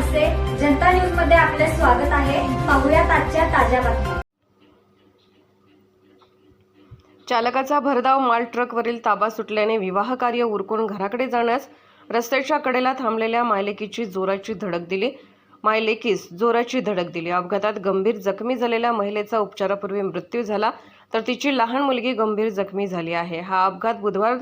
जनता न्यूजमध्ये आपले स्वागत आहे. पाहुयात आजच्या ताज्या बातम्या. चालकाचा भरधाव माल ट्रकवरील ताबा सुटल्याने विवाह कार्य उरकून घराकडे जाण्यास रस्त्याच्या कडेला थांबलेल्या मायलेकीची जोराची धडक दिली. मायलेकीस जोराची धडक दिली. अपघातात गंभीर जखमी झालेल्या महिलेचा उपचारापूर्वी मृत्यू झाला तर तिची लहान मुलगी गंभीर जखमी झाली आहे. हा अपघात बुधवार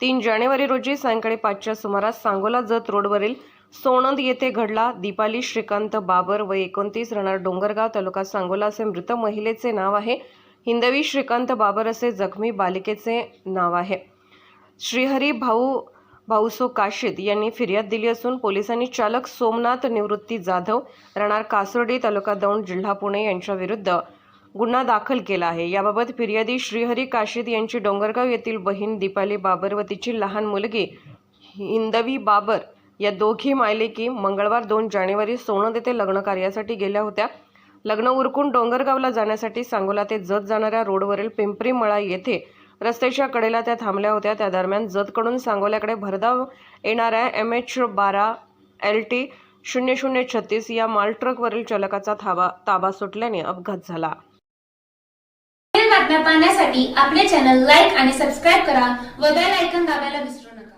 तीन जानेवारी रोजी सायंकाळी पाचच्या सुमारास सांगोला जत रोडवरील सोनंद येथे घडला. दीपाली श्रीकांत बाबर व एकोणतीस राहणार डोंगरगाव तालुका सांगोला असे मृत महिलेचे नाव आहे. हिंदवी श्रीकांत बाबर असे जखमी बालिकेचे नाव आहे. श्रीहरी भाऊ भाऊसो काशीद यांनी फिर्याद दिली असून पोलिसांनी चालक सोमनाथ निवृत्ती जाधव राहणार कासर्डी तालुका दौंड जिल्हा पुणे यांच्याविरुद्ध गुन्हा दाखल केला आहे. याबाबत फिर्यादी श्रीहरी काशीद यांची डोंगरगाव येथील बहीण दीपाली बाबर व तिची लहान मुलगी हिंदवी बाबर या दोघी मायलेकी मंगळवार दोन जानेवारी सोनद येथे लग्न कार्यासाठी गेल्या होत्या. लग्न उरकून डोंगरगावला जाण्यासाठी सांगोला ते जत जाणाऱ्या रोडवरील पिंपरी मळा येथे रस्त्याच्या कडेला त्या थांबल्या होत्या. त्या दरम्यान जतकडून सांगोल्याकडे भरधाव येणाऱ्या एम एच बारा एल टी शून्य शून्य छत्तीस या माल ट्रकवरील चालकाचा थाबा ताबा सुटल्याने अपघात झाला. बातम्या पाहण्यासाठी आपले चॅनल लाईक आणि सबस्क्राईब करा व बेल ऐकन दाबायला विसरू नका.